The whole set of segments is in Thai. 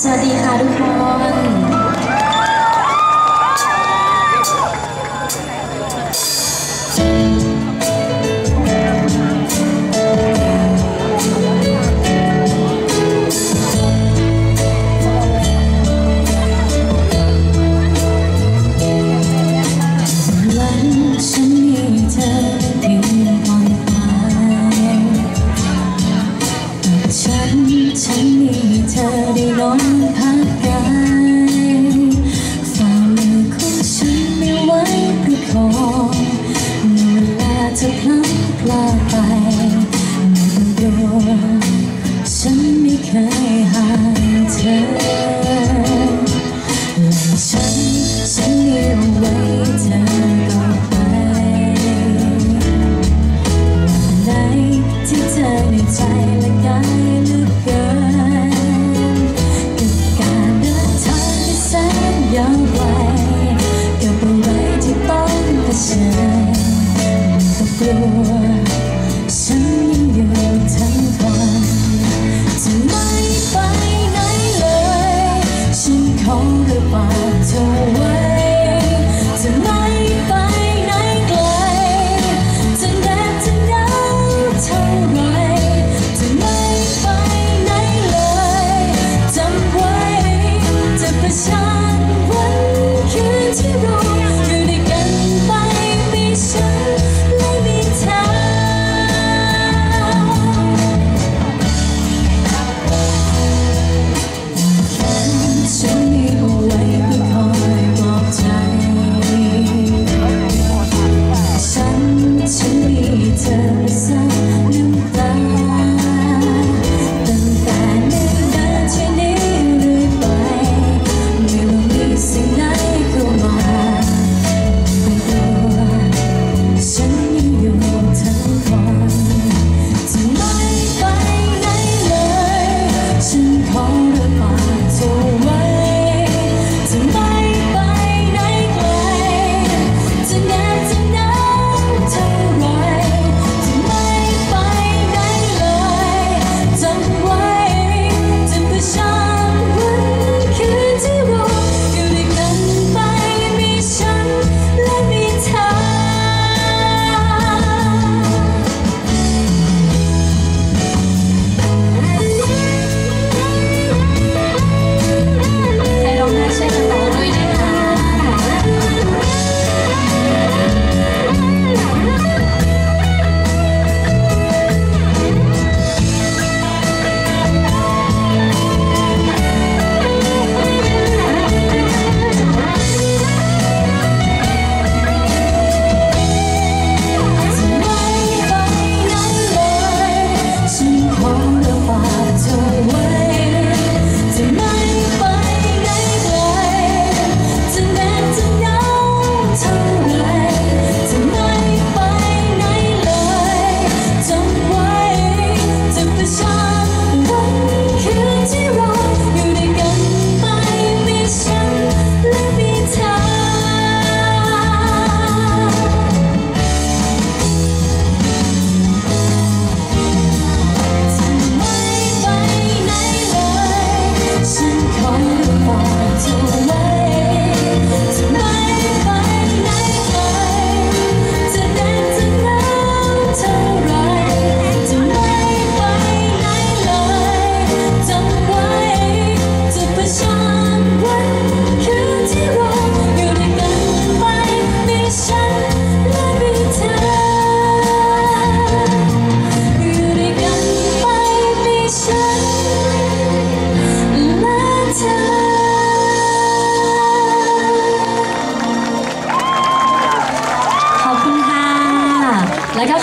สวัสดีค่ะทุกคน pretend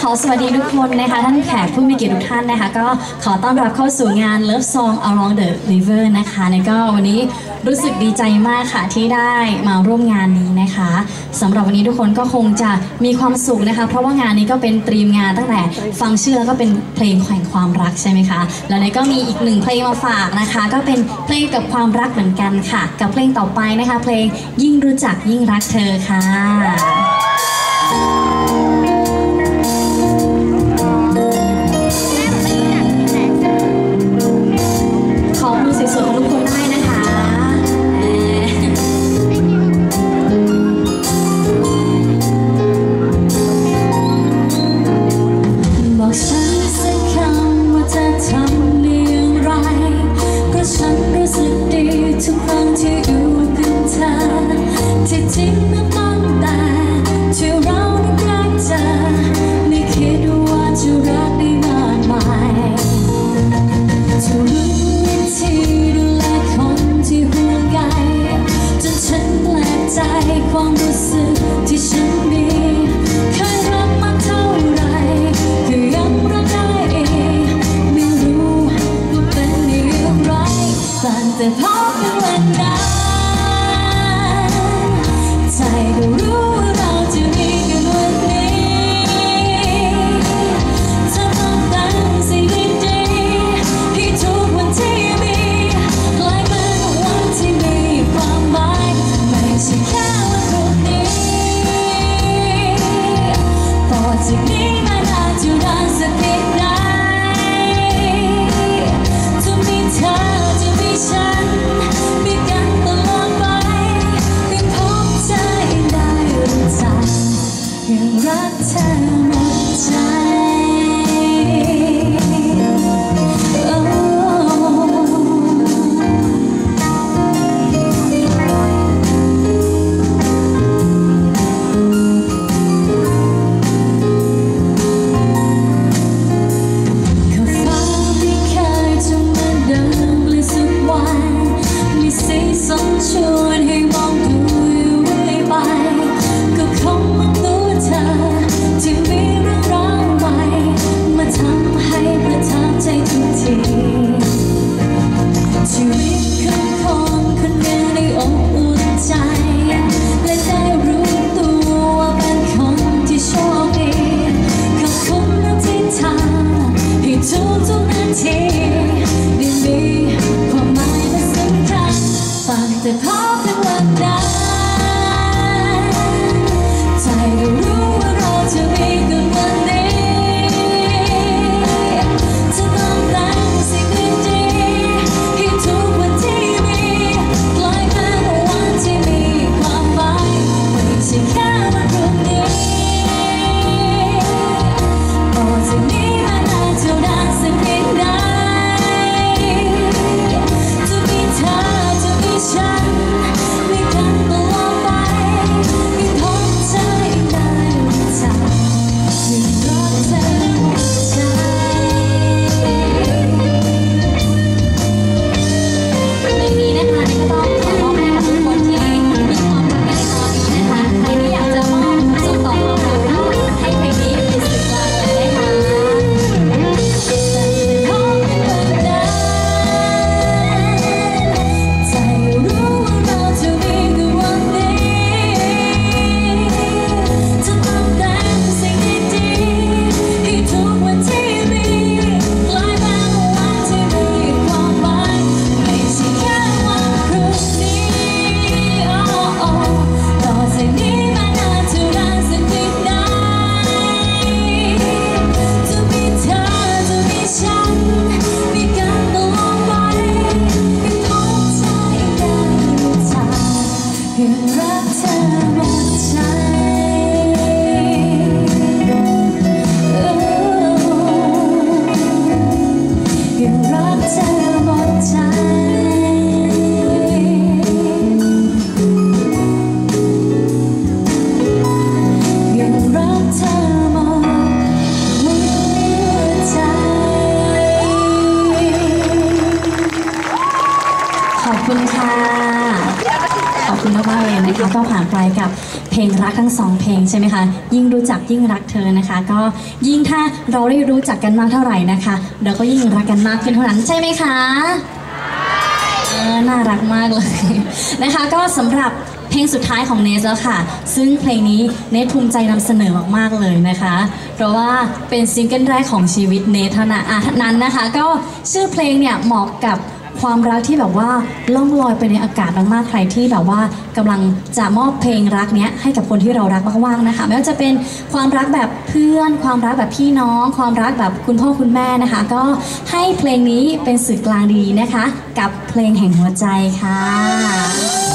อสวัสดีทุกคนนะคะ ท่านแขกผู้มีเกียรติทุกท่านนะคะ ก็ขอต้อนรับเข้าสู่งาน Love Song Along the River นะคะแล้วก็วันนี้รู้สึกดีใจมากค่ะที่ได้มาร่วมงานนี้นะคะสำหรับวันนี้ทุกคนก็คงจะมีความสุขนะคะ เพราะว่างานนี้ก็เป็นตรีมงานตั้งแต่ฟังชื่อแล้วก็เป็นเพลงแข่งความรักใช่ไหมคะแล้วนก็มีอีกหนึ่งเพลงมาฝากนะคะ ก็เป็นเพลงกับความรักเหมือนกันค่ะ กับเพลงต่อไปนะคะ เพลงยิ่งรู้จักยิ่งรักเธอค่ะ the พลงรักทั้งสองเพลงใช่ไหมคะ ยิ่งรู้จักยิ่งรักเธอนะคะ ก็ยิ่งถ้าเราได้รู้จักกันมากเท่าไหร่นะคะ เราก็ยิ่งรักกันมากขึ้นเท่านั้นใช่ไหมคะน่ารักมากเลยนะคะ ก็สำหรับเพลงสุดท้ายของเนสแล้วค่ะ ซึ่งเพลงนี้เนสภูมิใจนำเสนอมากๆเลยนะคะ เพราะว่าเป็นซิงเกิลแรกของชีวิตเนสเท่านั้นนะคะ ก็ชื่อเพลงเนี่ยเหมาะกับ ความรักที่แบบว่าล่องลอยไปในอากาศมากๆใครที่แบบว่ากำลังจะมอบเพลงรักเนี้ยให้กับคนที่เรารักมากๆนะคะไม่ว่าจะเป็นความรักแบบเพื่อน ความรักแบบพี่น้อง ความรักแบบคุณพ่อคุณแม่นะคะ ก็ให้เพลงนี้เป็นสื่อกลางดีนะคะ กับเพลงแห่งหัวใจค่ะ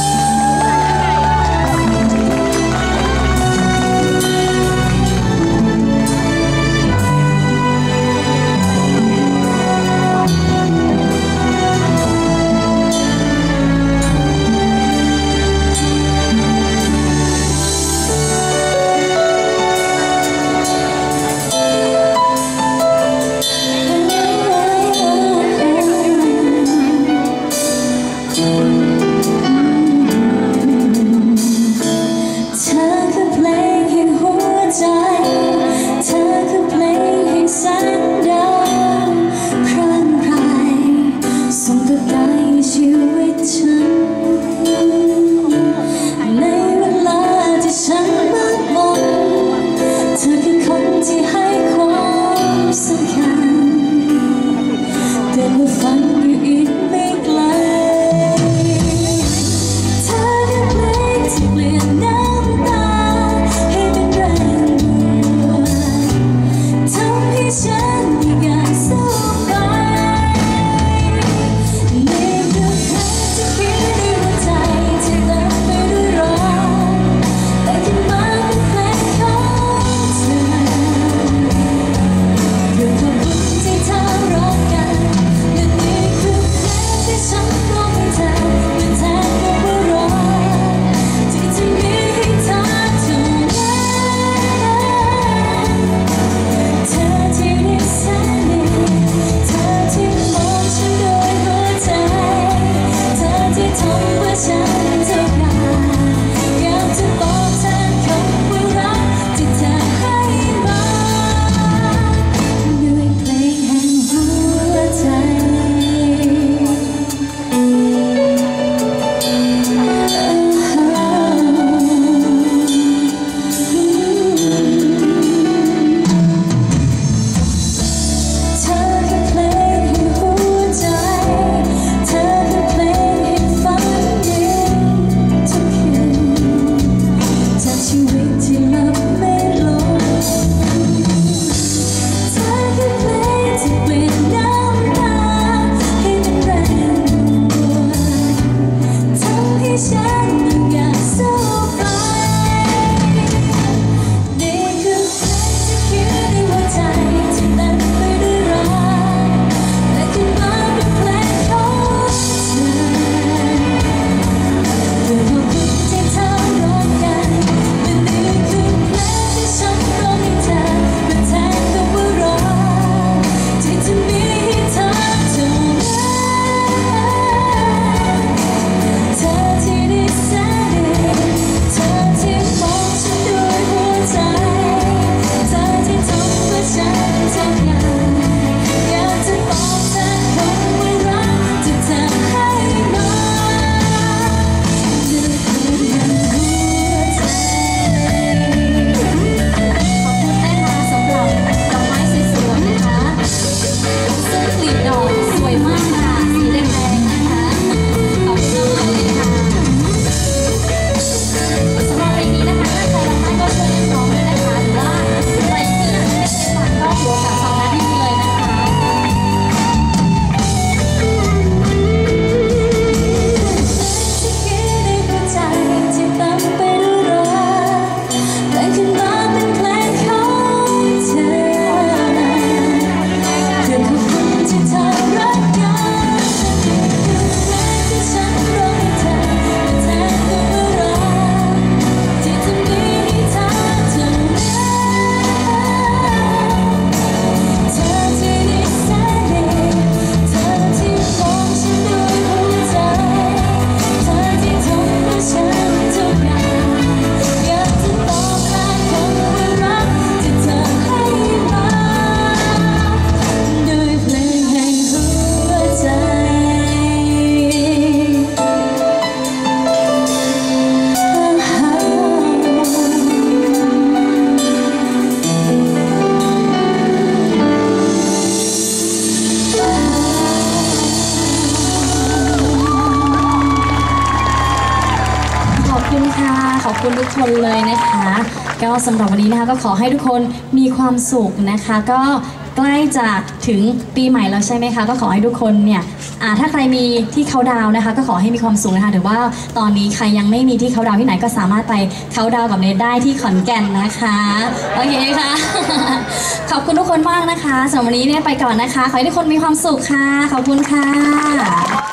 คุณคะขอบคุณทุกคนเลยนะคะ ก็สำหรับวันนี้นะคะก็ขอให้ทุกคนมีความสุขนะคะ ก็ใกล้จะถึงปีใหม่แล้วใช่ไหมคะ ก็ขอให้ทุกคนเนี่ยอ่าถ้าใครมีที่เขาดาวนะคะ ก็ขอให้มีความสุขนะคะหรือว่าตอนนี้ใครยังไม่มีที่เขาดาวที่ไหนก็สามารถไปเขาดาวกับเนทได้ที่ขอนแก่นนะคะโอเคค่ะ ขอบคุณทุกคนมากนะคะสำหรับวันนี้เนี่ยไปก่อนนะคะ ขอให้ทุกคนมีความสุขค่ะ ขอบคุณค่ะ